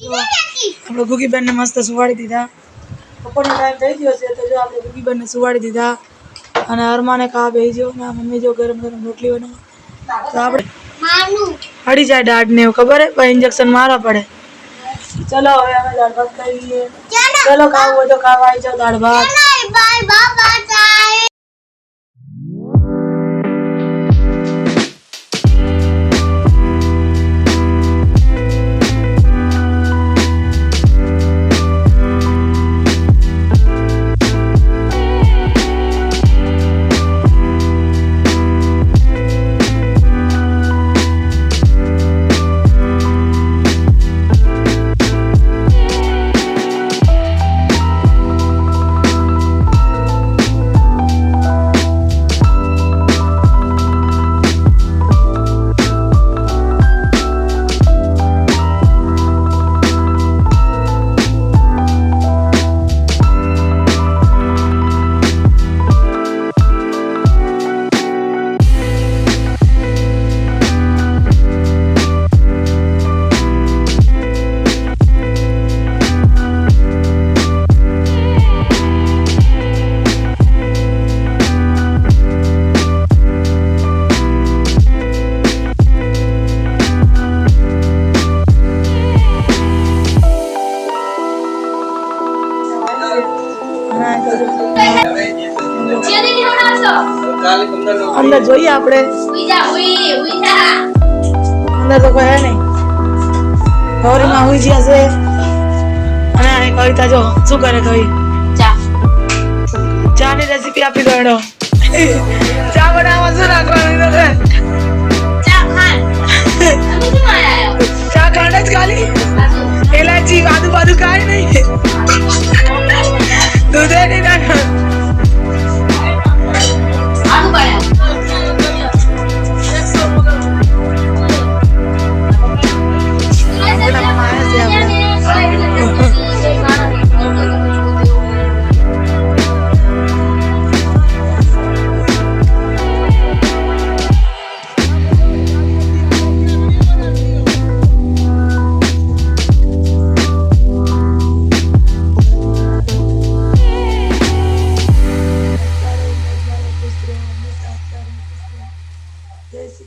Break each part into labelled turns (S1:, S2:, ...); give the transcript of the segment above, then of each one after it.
S1: આપણે ગુગીબેનને મસ્ત સુવાડી દીધા. બપોરનો ટાઈમ થઈ ગયો છે તો જો આપણે ગુગીબેનને સુવાડી દીધા. અને અરમાને કા બેહી ગયો ને મમ્મી જો ગરમ ગરમ રોટલી બનાવો. તો આપણે હડી જાય દાઢ ને એવું ખબર હે? પણ ઇન્જેક્શન મારવા પડે. ચલો હવે અમે દાળ ભાત ખાઈ લઈએ ચલો ખાવું હોય તો ખાવા આવી જાઓ દાળ ભાત. અંદર જોઈએ આપણે. અંદર તો કોઈ નહીં. ગૌરીમાં હુઈ ગયા છે. અને આને કવિતા જો, શું કરે કવિ? ચા ની રેસીપી આપી ગયો ચા બનાવવા શું રાખવાનું છે? ચા ખાંડ જ ખાલી. એલાચી આદુ બાજુ કાંઈ નહીં. દૂધે નહીં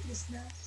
S1: Krishna.